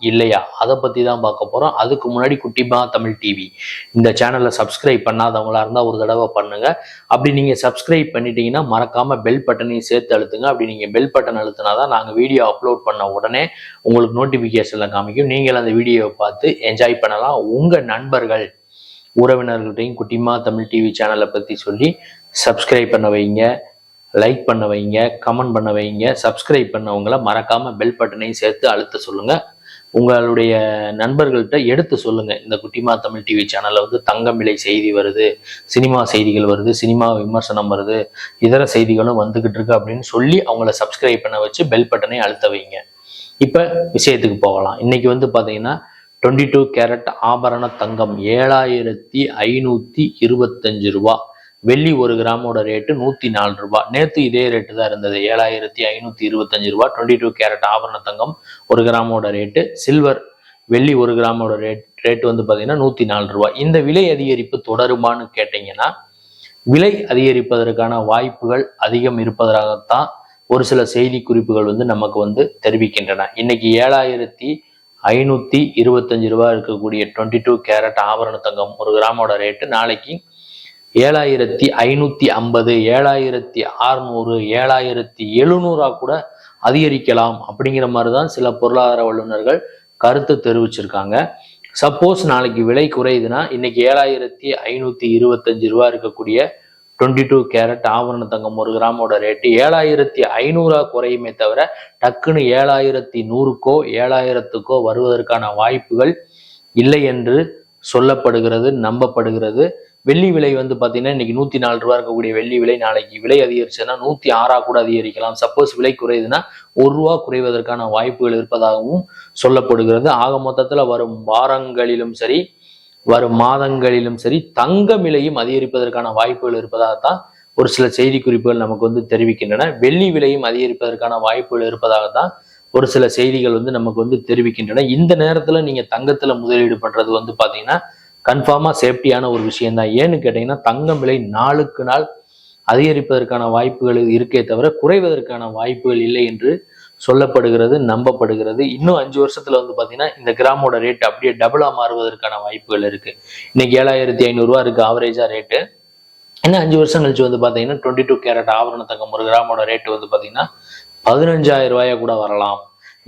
இல்லையா? அதை பத்தி தான் பார்க்க போறோம். அதுக்கு முன்னாடி குட்டிமா தமிழ் டிவி. இந்த சேனலை சப்ஸ்கிரைப் பண்ணாதவங்களா இருந்தா ஒரு தடவை பண்ணுங்க. அப்படி நீங்க சப்ஸ்கிரைப் பண்ணிட்டீங்கன்னா மறக்காம பெல் பட்டனையும் சேர்த்து அழுத்துங்க. அப்படி நீங்க பெல் பட்டன் அழுத்தினாதான் நாங்க வீடியோ அப்லோட் பண்ண உடனே உங்களுக்கு நோட்டிபிகேஷன்ல காமிக்கும். நீங்கள் அந்த வீடியோவை பார்த்து என்ஜாய் பண்ணலாம். உங்க நண்பர்கள் உறவினர்கள்ட்டையும் குட்டிமா தமிழ் டிவி சேனலை பற்றி சொல்லி சப்ஸ்கிரைப் பண்ண வைங்க. லைக் பண்ண வைங்க. கமெண்ட் பண்ண வைங்க. சப்ஸ்கிரைப் பண்ணவங்கள மறக்காம பெல் பட்டனையும் சேர்த்து அழுத்த சொல்லுங்க. உங்களுடைய நண்பர்கள்ட்ட எடுத்து சொல்லுங்க. இந்த குட்டிமா தமிழ் டிவி சேனல்ல வந்து தங்கம் விலை செய்தி வருது சினிமா செய்திகள் வருது சினிமா விமர்சனம் வருது இதர செய்திகளும் வந்துகிட்டு இருக்கு அப்படின்னு சொல்லி அவங்கள சப்ஸ்கிரைப் பண்ண வச்சு பெல் பட்டனை அழுத்த வைங்க. இப்ப விஷயத்துக்கு போகலாம். இன்னைக்கு வந்து பாத்தீங்கன்னா டுவெண்ட்டி டூ கேரட் ஆபரண தங்கம் ஏழாயிரத்தி ஐநூத்தி இருபத்தஞ்சு ரூபா. வெள்ளி ஒரு கிராமோட ரேட்டு நூத்தி நாலு ரூபாய். நேத்து இதே ரேட்டு தான் இருந்தது. ஏழாயிரத்தி ஐநூத்தி இருபத்தஞ்சு ரூபாய். டுவெண்ட்டி டூ கேரட் ஆபரண தங்கம் ஒரு கிராமோட ரேட்டு சில்வர் வெள்ளி ஒரு கிராமோட ரேட் ரேட் வந்து பாத்தீங்கன்னா நூத்தி நாலு ரூபாய். இந்த விலை அதிகரிப்பு தொடருமான்னு கேட்டீங்கன்னா விலை அதிகரிப்பதற்கான வாய்ப்புகள் அதிகம் இருப்பதாகத்தான் ஒரு சில செய்தி குறிப்புகள் வந்து நமக்கு வந்து தெரிவிக்கின்றன. இன்னைக்கு ஏழாயிரத்தி ஐநூத்தி இருபத்தஞ்சு ரூபாய் இருக்கக்கூடிய டுவெண்ட்டி டூ கேரட் ஆபரண தங்கம் ஒரு கிராமோட ரேட்டு நாளைக்கு ஏழாயிரத்தி ஐநூத்தி ஐம்பது ஏழாயிரத்தி அறுநூறு ஏழாயிரத்தி எழுநூறா கூட அதிகரிக்கலாம் அப்படிங்கிற மாதிரி தான் சில பொருளாதார வல்லுநர்கள் கருத்து தெரிவிச்சிருக்காங்க. சப்போஸ் நாளைக்கு விலை குறையுதுன்னா இன்னைக்கு ஏழாயிரத்தி ஐநூத்தி இருபத்தஞ்சு ரூபா இருக்கக்கூடிய டுவெண்ட்டி டூ கேரட் ஆபரண தங்கம் ஒரு கிராமோட ரேட்டு ஏழாயிரத்தி ஐநூறா குறையுமே தவிர டக்குன்னு ஏழாயிரத்தி நூறுக்கோ ஏழாயிரத்துக்கோ வருவதற்கான வாய்ப்புகள் இல்லை என்று சொல்லப்படுகிறது நம்பப்படுகிறது. வெள்ளி விலை வந்து பார்த்தீங்கன்னா இன்னைக்கு நூத்தி நாலு ரூபா இருக்கக்கூடிய வெள்ளி விலை நாளைக்கு விலை அதிகரிச்சுன்னா நூத்தி ஆறா கூட அதிகரிக்கலாம். சப்போஸ் விலை குறையுதுன்னா ஒரு ரூபா குறைவதற்கான வாய்ப்புகள் இருப்பதாகவும் சொல்லப்படுகிறது. ஆக மொத்தத்துல வரும் வாரங்களிலும் சரி வரும் மாதங்களிலும் சரி தங்க விலையும் அதிகரிப்பதற்கான வாய்ப்புகள் இருப்பதாகத்தான் ஒரு சில செய்தி குறிப்புகள் நமக்கு வந்து தெரிவிக்கின்றன. வெள்ளி விலையும் அதிகரிப்பதற்கான வாய்ப்புகள் இருப்பதாகத்தான் ஒரு சில செய்திகள் வந்து நமக்கு வந்து தெரிவிக்கின்றன. இந்த நேரத்துல நீங்க தங்கத்துல முதலீடு பண்றது வந்து பாத்தீங்கன்னா கன்ஃபார்மாக சேஃப்டியான ஒரு விஷயம் தான் ஏன்னு கேட்டீங்கன்னா தங்கம் விலை நாளுக்கு நாள் அதிகரிப்பதற்கான வாய்ப்புகள் இருக்கே தவிர குறைவதற்கான வாய்ப்புகள் இல்லை என்று சொல்லப்படுகிறது நம்பப்படுகிறது. இன்னும் அஞ்சு வருஷத்துல வந்து பாத்தீங்கன்னா இந்த கிராமோட ரேட் அப்படியே டபுளா மாறுவதற்கான வாய்ப்புகள் இருக்கு. இன்னைக்கு ஏழாயிரத்தி ஐநூறுரூவா இருக்கு ஆவரேஜா ரேட்டு இன்னும் அஞ்சு வருஷம் கழிச்சு வந்து பாத்தீங்கன்னா டுவெண்ட்டி டூ கேரட் ஆபரண தங்கம் ஒரு கிராமோட ரேட்டு வந்து பாத்தீங்கன்னா பதினஞ்சாயிரம் ரூபாயா கூட வரலாம்.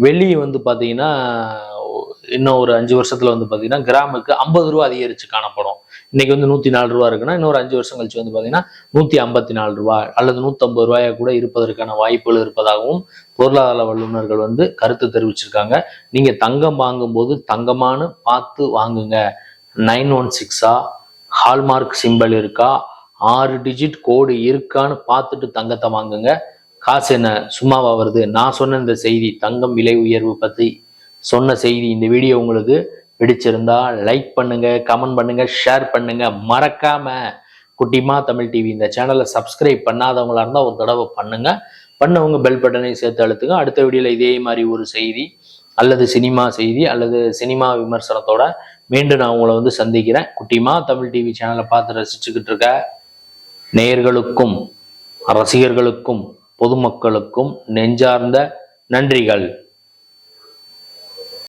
வெள்ளி வந்து பாத்தீங்கன்னா இன்னும் ஒரு அஞ்சு வருஷத்துல வந்து பாத்தீங்கன்னா கிராமுக்கு ஐம்பது ரூபா அதிகரிச்சு காணப்படும். இன்னைக்கு வந்து நூத்தி நாலு ரூபா இருக்குன்னா இன்னொரு அஞ்சு வருஷம் கழிச்சு வந்து பாத்தீங்கன்னா நூத்தி ஐம்பத்தி நாலு ரூபாய் அல்லது நூத்தம்பது ரூபாயா கூட இருப்பதற்கான வாய்ப்புகள் இருப்பதாகவும் பொருளாதார வல்லுநர்கள் வந்து கருத்து தெரிவிச்சிருக்காங்க. நீங்க தங்கம் வாங்கும்போது தங்கமானு பார்த்து வாங்குங்க. நைன் ஒன் சிக்ஸா? ஹால்மார்க் சிம்பிள் இருக்கா? ஆறு டிஜிட் கோடு இருக்கான்னு பார்த்துட்டு தங்கத்தை வாங்குங்க. காசு என்ன? சும்மாவா வருது? நான் சொன்ன இந்த செய்தி தங்கம் விலை உயர்வு பத்தி சொன்ன செய்தி இந்த வீடியோ உங்களுக்கு பிடிச்சிருந்தா லைக் பண்ணுங்க கமெண்ட் பண்ணுங்க ஷேர் பண்ணுங்க. மறக்காம குட்டிமா தமிழ் டிவி இந்த சேனலை சப்ஸ்கிரைப் பண்ணாதவங்களா இருந்தால் ஒரு தடவை பண்ணுங்க. பண்ணவங்க பெல் பட்டனை சேர்த்து அழுத்துங்க. அடுத்த வீடியோவில் இதே மாதிரி ஒரு செய்தி அல்லது சினிமா செய்தி அல்லது சினிமா விமர்சனத்தோட மீண்டும் நான் உங்களை வந்து சந்திக்கிறேன். குட்டிமா தமிழ் டிவி சேனலை பார்த்து ரசிச்சுக்கிட்டு இருக்க நேயர்களுக்கும் ரசிகர்களுக்கும் பொதுமக்களுக்கும் நெஞ்சார்ந்த நன்றிகள்.